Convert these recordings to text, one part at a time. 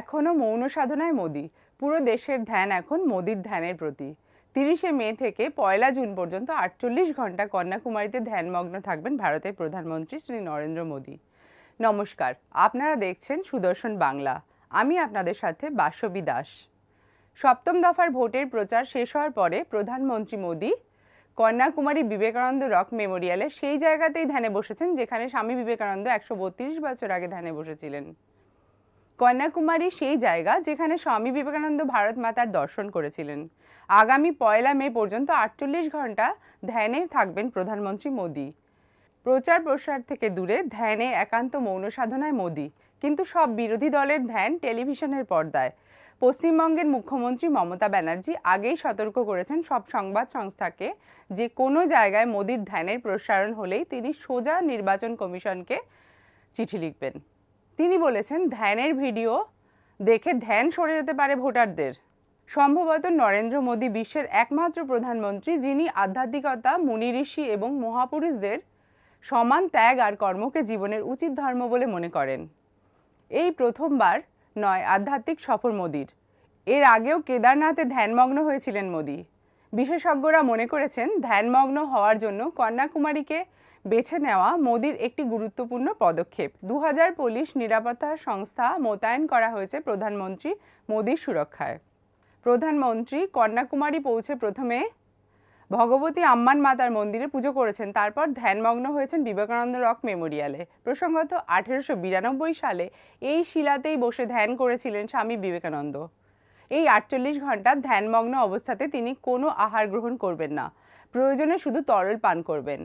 এখনও মৌন সাধনায় মোদি। পুরো দেশের ধ্যান এখন মোদির ধ্যানের প্রতি। তিরিশে মে থেকে পয়লা জুন পর্যন্ত আটচল্লিশ ঘণ্টা কন্যাকুমারীতে ধ্যানমগ্ন থাকবেন ভারতের প্রধানমন্ত্রী শ্রী নরেন্দ্র মোদী। নমস্কার, আপনারা দেখছেন সুদর্শন বাংলা। আমি আপনাদের সাথে বাসবী দাস। সপ্তম দফার ভোটের প্রচার শেষ হওয়ার পরে প্রধানমন্ত্রী মোদী কন্যাকুমারী বিবেকানন্দ রক মেমোরিয়ালে সেই জায়গাতেই ধ্যানে বসেছেন যেখানে স্বামী বিবেকানন্দ একশো বত্রিশ বছর আগে ধ্যানে বসেছিলেন। কন্যাকুমারী সেই জায়গা যেখানে স্বামী বিবেকানন্দ ভারত মাতার দর্শন করেছিলেন। আগামী পয়লা মে পর্যন্ত আটচল্লিশ ঘণ্টা ধ্যানে থাকবেন প্রধানমন্ত্রী মোদী। প্রচার প্রসার থেকে দূরে ধ্যানে একান্ত মৌন সাধনায় মোদী। কিন্তু সব বিরোধী দলের ধ্যান টেলিভিশনের পর্দায়। পশ্চিমবঙ্গের মুখ্যমন্ত্রী মমতা ব্যানার্জি আগেই সতর্ক করেছেন সব সংবাদ সংস্থাকে যে কোনো জায়গায় মোদির ধ্যানের প্রসারণ হলেই তিনি সোজা নির্বাচন কমিশনকে চিঠি লিখবেন। তিনি বলেছেন, ধ্যানের ভিডিও দেখে ধ্যান সরে যেতে পারে ভোটারদের। সম্ভবত নরেন্দ্র মোদী বিশ্বের একমাত্র প্রধানমন্ত্রী, যিনি আধ্যাত্মিকতা, মুনি ঋষি এবং মহাপুরুষদের সমান ত্যাগ আর কর্মকে জীবনের উচিত ধর্ম বলে মনে করেন। এই প্রথমবার নয়, আধ্যাত্মিক সফর মোদির। এর আগেও কেদারনাথে ধ্যানমগ্ন হয়েছিলেন মোদি। বিশেষজ্ঞরা মনে করেছেন, ধ্যানমগ্ন হওয়ার জন্য কন্যাকুমারীকে বেছে নেওয়া মোদির একটি গুরুত্বপূর্ণ পদক্ষেপ। দু হাজার পুলিশ নিরাপত্তা সংস্থা মোতায়েন করা হয়েছে প্রধানমন্ত্রী মোদির সুরক্ষায়। প্রধানমন্ত্রী কন্যাকুমারী পৌঁছে প্রথমে ভগবতী আম্মান মাতার মন্দিরে পুজো করেছেন, তারপর ধ্যানমগ্ন হয়েছেন বিবেকানন্দ রক মেমোরিয়ালে। প্রসঙ্গত, আঠেরোশো বিরানব্বই সালে এই শিলাতেই বসে ধ্যান করেছিলেন স্বামী বিবেকানন্দ। এই আটচল্লিশ ঘণ্টা ধ্যানমগ্ন অবস্থাতে তিনি কোনো আহার গ্রহণ করবেন না। প্রয়োজনে শুধু তরল পান করবেন।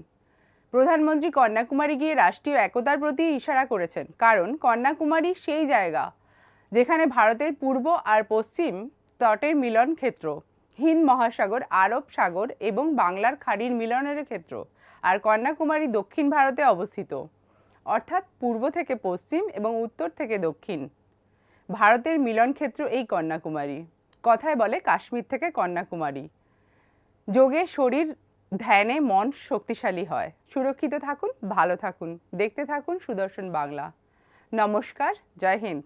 প্রধানমন্ত্রী কন্যাকুমারী গিয়ে রাষ্ট্রীয় একতার প্রতি ইশারা করেছেন। কারণ কন্যাকুমারী সেই জায়গা যেখানে ভারতের পূর্ব আর পশ্চিম তটের মিলন ক্ষেত্র, হিন্দ মহাসাগর, আরব সাগর এবং বাংলার খাড়ির মিলনের ক্ষেত্র আর কন্যাকুমারী দক্ষিণ ভারতে অবস্থিত। অর্থাৎ পূর্ব থেকে পশ্চিম এবং উত্তর থেকে দক্ষিণ ভারতের মিলন ক্ষেত্র এই কন্যাকুমারী। কথায় বলে কাশ্মীর থেকে কন্যাকুমারী। যোগে শরীর ধ্যানে মন শক্তিশালী হয়। সুরক্ষিত থাকুন, ভালো থাকুন, দেখতে থাকুন সুদর্শন বাংলা। নমস্কার, জয় হিন্দ।